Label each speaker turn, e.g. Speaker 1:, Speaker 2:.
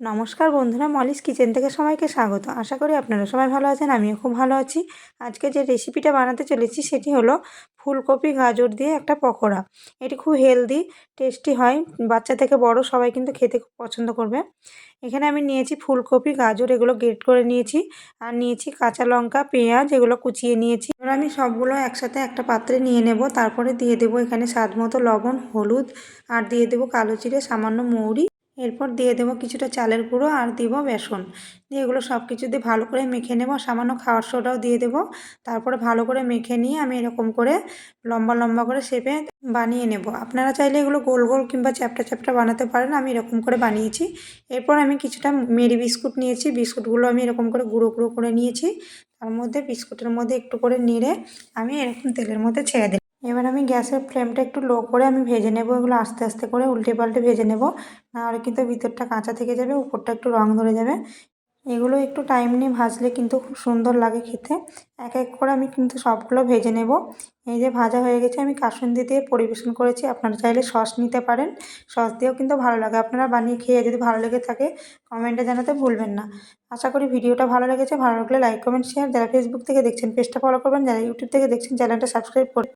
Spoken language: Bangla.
Speaker 1: নমস্কার বন্ধুরা, মলিস কিচেন থেকে সবাইকে স্বাগত। আশা করি আপনারা সবাই ভালো আছেন, আমিও খুব ভালো আছি। আজকে যে রেসিপিটা বানাতে চলেছি সেটি হলো ফুলকপি গাজর দিয়ে একটা পকোড়া। এটি খুব হেলদি টেস্টি হয়, বাচ্চা থেকে বড় সবাই কিন্তু খেতে খুব পছন্দ করবে। এখানে আমি নিয়েছি ফুলকপি, গাজর, এগুলো গ্রেট করে নিয়েছি। আর নিয়েছি কাঁচা লঙ্কা, পেঁয়াজ, এগুলো কুচিয়ে নিয়েছি। এবার আমি সবগুলো একসাথে একটা পাত্রে নিয়ে নেব। তারপরে দিয়ে দেবো এখানে স্বাদ মতো লবণ, হলুদ, আর দিয়ে দেবো কালো জিরে, সামান্য মৌরি। এরপর দিয়ে দেবো কিছুটা চালের গুঁড়ো আর দিব বেসন। দিয়ে এগুলো সব কিছু দিয়ে ভালো করে মেখে নেব। সামান্য খাওয়ার সোডাও দিয়ে দেবো। তারপরে ভালো করে মেখে নিয়ে আমি এরকম করে লম্বা লম্বা করে শেপে বানিয়ে নেব। আপনারা চাইলে এগুলো গোল গোল কিংবা চ্যাপটা চ্যাপটা বানাতে পারেন। আমি এরকম করে বানিয়েছি। এরপর আমি কিছুটা মেরি বিস্কুট নিয়েছি। বিস্কুটগুলো আমি এরকম করে গুঁড়ো গুঁড়ো করে নিয়েছি। তার মধ্যে বিস্কুটের মধ্যে একটু করে নেড়ে আমি এরকম তেলের মধ্যে ছেড়ে দিই এবার আমি গ্যাসের ফ্লেমটা একটু লো করে আমি ভেজে নেব, এগুলো আস্তে আস্তে করে উল্টে পাল্টে ভেজে নেব। নাহলে কিন্তু ভিতরটা কাঁচা থেকে যাবে, উপরটা একটু রং ধরে যাবে। এগুলো একটু টাইম নিয়ে ভাজলে কিন্তু খুব সুন্দর লাগে খেতে। এক এক করে আমি কিন্তু সবগুলো ভেজে নেব। এই যে ভাজা হয়ে গেছে, আমি কাসুন্দি দিয়ে পরিবেশন করেছি, আপনারা চাইলে সস নিতে পারেন। সস দিয়েও কিন্তু ভালো লাগে, আপনারা বানিয়ে খেয়ে যদি ভালো লেগে থাকে কমেন্টে জানাতে ভুলবেন না। আশা করি ভিডিওটা ভালো লেগেছে, ভালো লাগলে লাইক, কমেন্ট, শেয়ার, যারা ফেসবুক থেকে দেখছেন, পেজটা ফলো করবেন, যারা ইউটিউব থেকে দেখছেন, চ্যানেলটা সাবস্ক্রাইব করে